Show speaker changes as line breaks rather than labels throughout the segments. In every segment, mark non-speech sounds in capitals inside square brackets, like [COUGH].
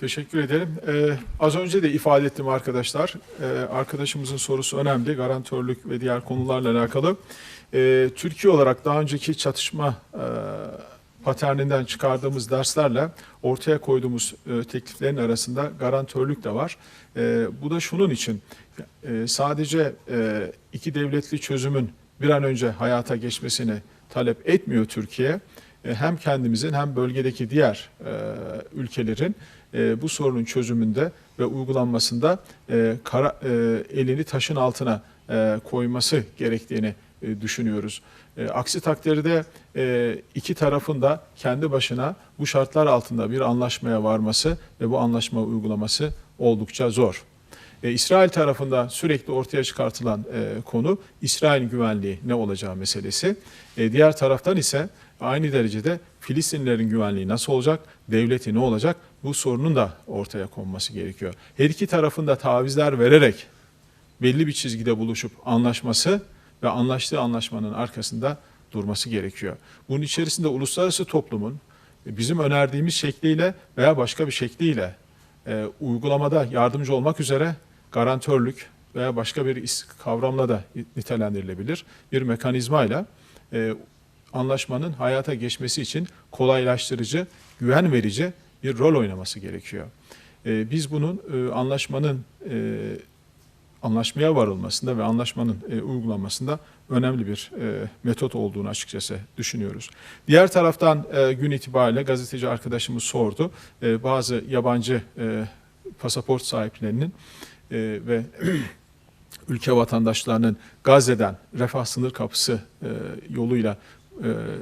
Teşekkür ederim. Ee, az önce de ifade ettim arkadaşlar. Ee, arkadaşımızın sorusu önemli. Garantörlük ve diğer konularla alakalı. Ee, Türkiye olarak daha önceki çatışma e, paterninden çıkardığımız derslerle ortaya koyduğumuz e, tekliflerin arasında garantörlük de var. E, bu da şunun için e, sadece e, iki devletli çözümün bir an önce hayata geçmesini talep etmiyor Türkiye. E, hem kendimizin hem bölgedeki diğer e, ülkelerin e, bu sorunun çözümünde ve uygulanmasında kara, elini taşın altına koyması gerektiğini düşünüyoruz. Aksi takdirde iki tarafın da kendi başına bu şartlar altında bir anlaşmaya varması ve bu anlaşma uygulaması oldukça zor. E, İsrail tarafında sürekli ortaya çıkartılan e, konu İsrail güvenliği ne olacağı meselesi. E, diğer taraftan ise aynı derecede Filistinlilerin güvenliği nasıl olacak, devleti ne olacak bu sorunun da ortaya konması gerekiyor. Her iki tarafında tavizler vererek belli bir çizgide buluşup anlaşması ve anlaştığı anlaşmanın arkasında durması gerekiyor. Bunun içerisinde uluslararası toplumun bizim önerdiğimiz şekliyle veya başka bir şekliyle e, uygulamada yardımcı olmak üzere garantörlük veya başka bir kavramla da nitelendirilebilir bir mekanizmayla e, anlaşmanın hayata geçmesi için kolaylaştırıcı, güven verici bir rol oynaması gerekiyor. E, biz bunun e, anlaşmanın e, anlaşmaya varılmasında ve anlaşmanın e, uygulanmasında önemli bir e, metot olduğunu açıkçası düşünüyoruz. Diğer taraftan gün itibariyle gazeteci arkadaşımız sordu. Bazı yabancı pasaport sahiplerinin ve [CLEARS THROAT] ülke vatandaşlarının Gazze'den refah sınır kapısı yoluyla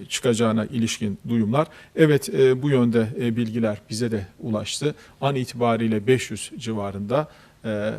çıkacağına ilişkin duyumlar. Evet e, bu yönde e, bilgiler bize de ulaştı. An itibariyle 500 civarında e,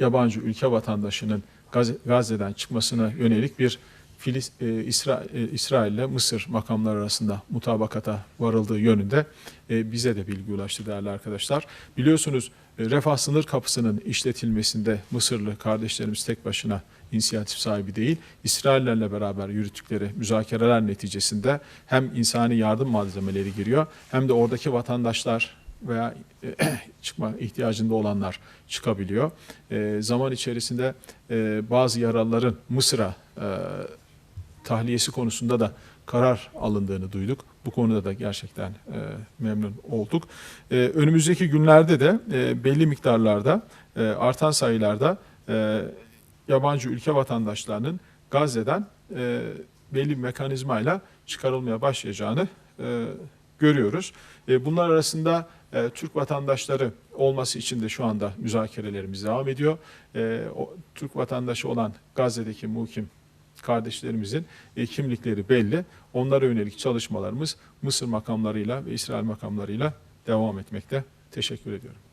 yabancı ülke vatandaşının Gaz- Gazze'den çıkmasına yönelik bir Filis, e, İsra, e, İsrail ile Mısır makamları arasında mutabakata varıldığı yönünde e, bize de bilgi ulaştı değerli arkadaşlar. Biliyorsunuz e, refah sınır kapısının işletilmesinde Mısırlı kardeşlerimiz tek başına inisiyatif sahibi değil. İsraillerle beraber yürüttükleri müzakereler neticesinde hem insani yardım malzemeleri giriyor hem de oradaki vatandaşlar veya e, [CLEARS THROAT] çıkma ihtiyacında olanlar çıkabiliyor. E, zaman içerisinde e, bazı yaralıların Mısır'a e, tahliyesi konusunda da karar alındığını duyduk. Bu konuda da gerçekten e, memnun olduk. E, önümüzdeki günlerde de e, belli miktarlarda e, artan sayılarda e, yabancı ülke vatandaşlarının Gazze'den e, belli bir mekanizmayla çıkarılmaya başlayacağını e, görüyoruz. E, bunlar arasında e, Türk vatandaşları olması için de şu anda müzakerelerimiz devam ediyor. E, o, Türk vatandaşı olan Gazze'deki muhkim kardeşlerimizin e, kimlikleri belli. Onlara yönelik çalışmalarımız Mısır makamlarıyla ve İsrail makamlarıyla devam etmekte. Teşekkür ediyorum.